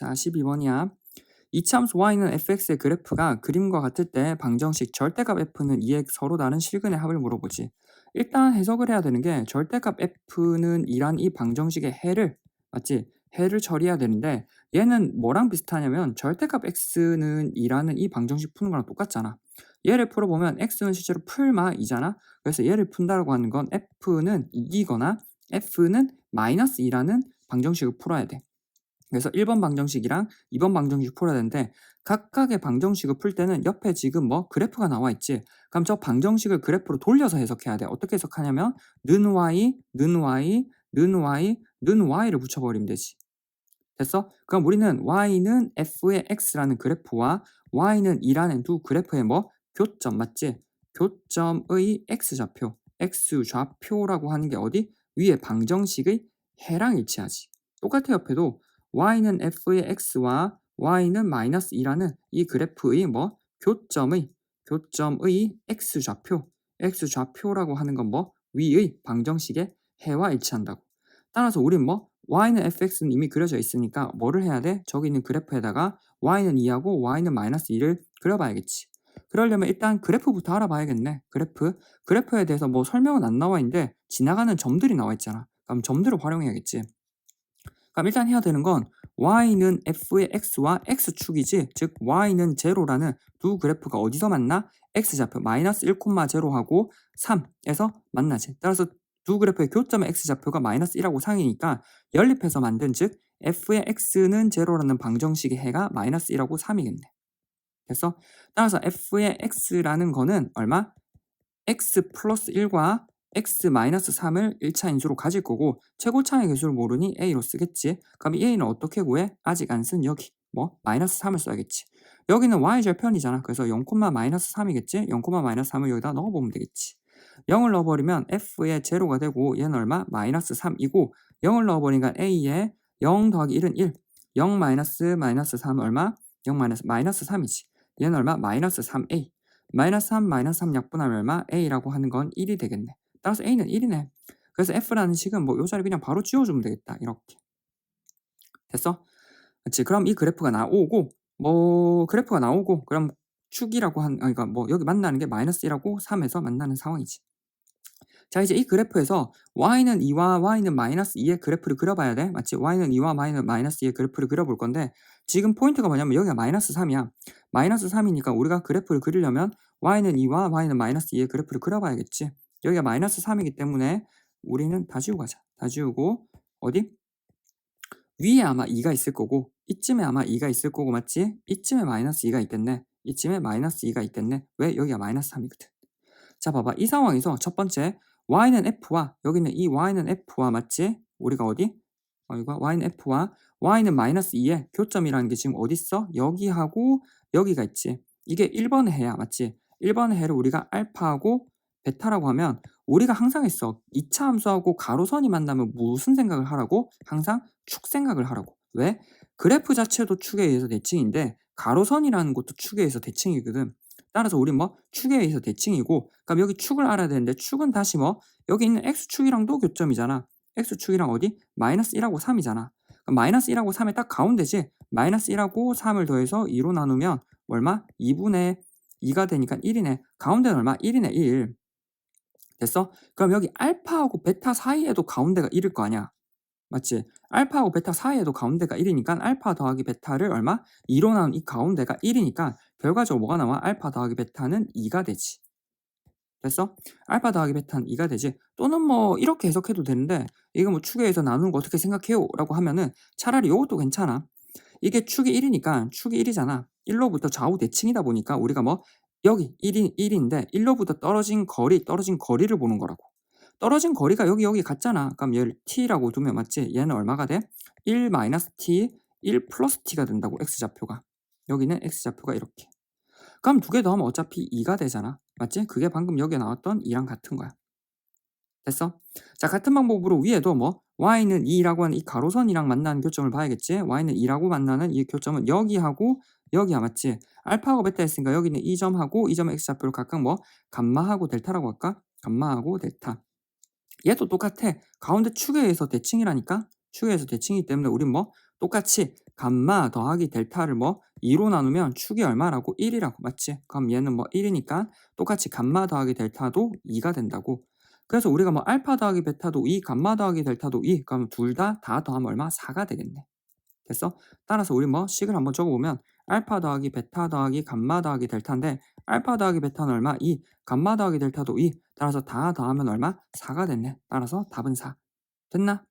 자, 12번이야. 이참수 y는 fx의 그래프가 그림과 같을 때 방정식 절대값 f는 2의 서로 다른 실근의 합을 물어보지. 일단 해석을 해야 되는 게 절대값 f는 이란 이 방정식의 해를 맞지? 해를 처리해야 되는데 얘는 뭐랑 비슷하냐면 절대값 x는 이라는 이 방정식 푸는 거랑 똑같잖아. 얘를 풀어보면 x는 실제로 풀마이잖아. 그래서 얘를 푼다고 하는 건 f는 이기거나 f는 마이너스 2라는 방정식을 풀어야 돼. 그래서 1번 방정식이랑 2번 방정식 풀어야 되는데 각각의 방정식을 풀 때는 옆에 지금 뭐 그래프가 나와 있지. 그럼 저 방정식을 그래프로 돌려서 해석해야 돼. 어떻게 해석하냐면 는 y, 는 y, 는 y, 는 y를 붙여버리면 되지. 됐어? 그럼 우리는 y는 f의 x라는 그래프와 y는 2라는 두 그래프의 뭐 교점 맞지? 교점의 x좌표, x좌표라고 하는 게 어디? 위에 방정식의 해랑 일치하지. 똑같아 옆에도 y는 f의 x와 y는 마이너스 2라는 이 그래프의 뭐 교점의 교점의 x좌표 x좌표라고 하는 건 뭐 위의 방정식의 해와 일치한다고. 따라서 우린 뭐 y는 fx는 이미 그려져 있으니까 뭐를 해야 돼? 저기 있는 그래프에다가 y는 2하고 y는 마이너스 2를 그려봐야겠지. 그러려면 일단 그래프부터 알아봐야겠네. 그래프. 그래프에 대해서 뭐 설명은 안 나와 있는데 지나가는 점들이 나와 있잖아. 그럼 점들을 활용해야겠지. 그럼 일단 해야 되는 건 y는 f의 x와 x축이지 즉 y는 제로라는 두 그래프가 어디서 만나? x좌표 마이너스 1,0하고 3에서 만나지. 따라서 두 그래프의 교점의 x좌표가 마이너스 1하고 상이니까 연립해서 만든 즉 f의 x는 제로라는 방정식의 해가 마이너스 1하고 3이겠네. 됐어? 따라서 f의 x라는 거는 얼마? x 플러스 1과 x 마이너스 3을 1차 인수로 가질 거고 최고차의 개수를 모르니 a로 쓰겠지. 그럼 이 a는 어떻게 구해? 아직 안 쓴 여기 뭐 마이너스 3을 써야겠지. 여기는 y 절 편이잖아. 그래서 0, 마이너스 3이겠지. 0, 마이너스 3을 여기다 넣어보면 되겠지. 0을 넣어버리면 f의 제로가 되고 얘는 얼마? 마이너스 3이고 0을 넣어버리니까 a에 0 더하기 1은 1 0 마이너스 마이너스 3 얼마? 0 마이너스 마이너스 3이지 얘는 얼마? 마이너스 3a 마이너스 3 마이너스 3 약분하면 얼마? a라고 하는 건 1이 되겠네 따라서 a는 1이네 그래서 f라는 식은 뭐 요 자리 그냥 바로 지워주면 되겠다 이렇게 됐어? 그렇지 그럼 이 그래프가 나오고 뭐 그래프가 나오고 그럼 축이라고 한, 아, 그러니까 뭐 여기 만나는 게 마이너스 1하고 3에서 만나는 상황이지. 자 이제 이 그래프에서 y는 2와 y는 마이너스 2의 그래프를 그려봐야 돼. 맞지? y는 2와 y는 마이너스 2의 그래프를 그려볼 건데 지금 포인트가 뭐냐면 여기가 마이너스 3이야. 마이너스 3이니까 우리가 그래프를 그리려면 y는 2와 y는 마이너스 2의 그래프를 그려봐야겠지. 여기가 마이너스 3이기 때문에 우리는 다 지우고 가자. 다 지우고 어디? 위에 아마 2가 있을 거고 이쯤에 아마 2가 있을 거고 맞지? 이쯤에 마이너스 2가 있겠네. 이쯤에 마이너스 2가 있겠네. 왜? 여기가 마이너스 3이거든. 자 봐봐. 이 상황에서 첫 번째 y는 f와 여기는 이 y는 f와 맞지? 우리가 어디? 어, 이거 y는 f와 y는 마이너스 2의 교점이라는 게 지금 어디 있어? 여기하고 여기가 있지. 이게 1번의 해야 맞지? 1번의 해를 우리가 알파하고 베타라고 하면 우리가 항상 했어. 2차 함수하고 가로선이 만나면 무슨 생각을 하라고? 항상 축 생각을 하라고. 왜? 그래프 자체도 축에 의해서 대칭인데 가로선이라는 것도 축에 의해서 대칭이거든. 따라서 우리 뭐 축에 의해서 대칭이고 그럼 여기 축을 알아야 되는데 축은 다시 뭐 여기 있는 x축이랑도 교점이잖아. x축이랑 어디? 마이너스 1하고 3이잖아. 그럼 마이너스 1하고 3의 딱 가운데지 마이너스 1하고 3을 더해서 2로 나누면 얼마? 2분의 2가 되니까 1이네. 가운데는 얼마? 1이네 1. 됐어? 그럼 여기 알파하고 베타 사이에도 가운데가 1일 거 아니야. 맞지? 알파하고 베타 사이에도 가운데가 1이니까 알파 더하기 베타를 얼마? 2로 나눈 이 가운데가 1이니까 결과적으로 뭐가 나와? 알파 더하기 베타는 2가 되지. 됐어? 알파 더하기 베타는 2가 되지. 또는 뭐 이렇게 해석해도 되는데 이거 뭐 축에서 나누는 거 어떻게 생각해요? 라고 하면은 차라리 이것도 괜찮아. 이게 축이 1이니까 축이 1이잖아. 1로부터 좌우 대칭이다 보니까 우리가 뭐 여기 1이 1인데 1로부터 떨어진 거리, 떨어진 거리를 보는 거라고. 떨어진 거리가 여기 여기 같잖아. 그럼 얘를 t라고 두면 맞지? 얘는 얼마가 돼? 1 마이너스 t, 1 플러스 t가 된다고 x좌표가. 여기는 x좌표가 이렇게. 그럼 두 개 더하면 어차피 2가 되잖아. 맞지? 그게 방금 여기에 나왔던 2랑 같은 거야. 됐어? 자, 같은 방법으로 위에도 뭐 y는 2라고 하는 이 가로선이랑 만나는 교점을 봐야겠지? y는 2라고 만나는 이 교점은 여기하고 여기야 맞지? 알파하고 베타 했으니까 여기는 이 점하고 이 점의 x좌표를 각각 뭐 감마하고 델타라고 할까? 감마하고 델타. 얘도 똑같아. 가운데 축에 의해서 대칭이라니까? 축에 의해서 대칭이기 때문에 우린 뭐 똑같이 감마 더하기 델타를 뭐 2로 나누면 축이 얼마라고? 1이라고 맞지? 그럼 얘는 뭐 1이니까 똑같이 감마 더하기 델타도 2가 된다고 그래서 우리가 뭐 알파 더하기 베타도 2, 감마 더하기 델타도 2 그럼 둘 다 다 더하면 얼마? 4가 되겠네 됐어? 따라서 우리 뭐 식을 한번 적어보면 알파 더하기 베타 더하기 감마 더하기 델타인데 알파 더하기 베타는 얼마? 2, 감마 더하기 델타도 2 따라서 다 더하면 얼마? 4가 됐네 따라서 답은 4 됐나?